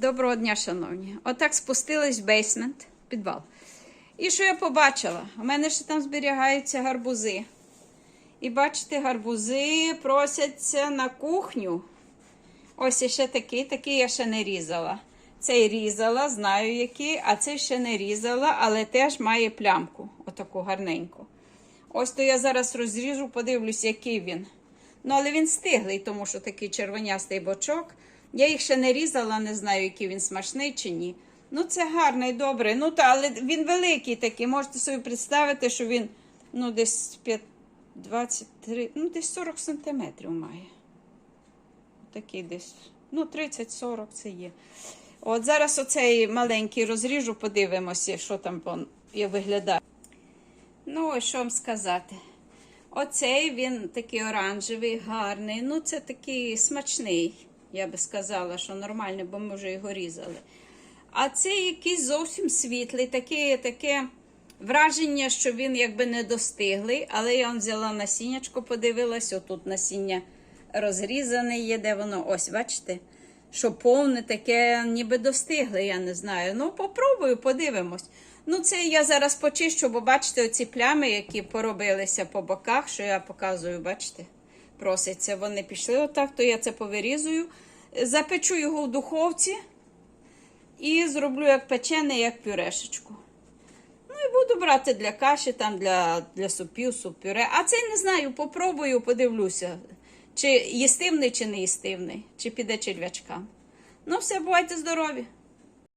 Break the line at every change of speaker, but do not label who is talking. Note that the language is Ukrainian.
Доброго дня, шановні. Отак спустились в бейсмент, підвал. І що я побачила? У мене ще там зберігаються гарбузи. І бачите, гарбузи просяться на кухню. Ось іще такий, такий я ще не різала. Цей різала, знаю який, а цей ще не різала, але теж має плямку, отаку гарненьку. Ось то я зараз розріжу, подивлюсь, який він. Ну, але він стиглий, тому що такий червонястий бочок. Я їх ще не різала, не знаю, який він смачний чи ні. Ну, це гарний, добрий. Ну, та, але він великий такий. Можете собі представити, що він ну, десь 5, 23, ну, десь 40 сантиметрів має. Такий десь, ну, 30-40 це є. От зараз оцей маленький розріжу, подивимося, що там виглядає. Ну, що вам сказати. Оцей він такий оранжевий, гарний. Ну, це такий смачний, я би сказала, що нормальний, бо ми вже його різали. А цей якийсь зовсім світлий, таке, таке враження, що він якби не достиглий. Але я он взяла насіннячко, подивилась, отут насіння розрізане є, де воно, ось, бачите, що повне таке, ніби достигле, я не знаю. Ну, попробую, подивимось. Ну, це я зараз почищу, бо бачите, оці плями, які поробилися по боках, що я показую, бачите, проситься. Вони пішли отак, то я це повирізую. Запечу його в духовці і зроблю як печене, як пюрешечку. Ну і буду брати для каші, там, для, для супів, суп-пюре. А цей не знаю, попробую, подивлюся, чи їстивний, чи не їстивний, чи піде черв'ячкам. Ну, все, бувайте здорові!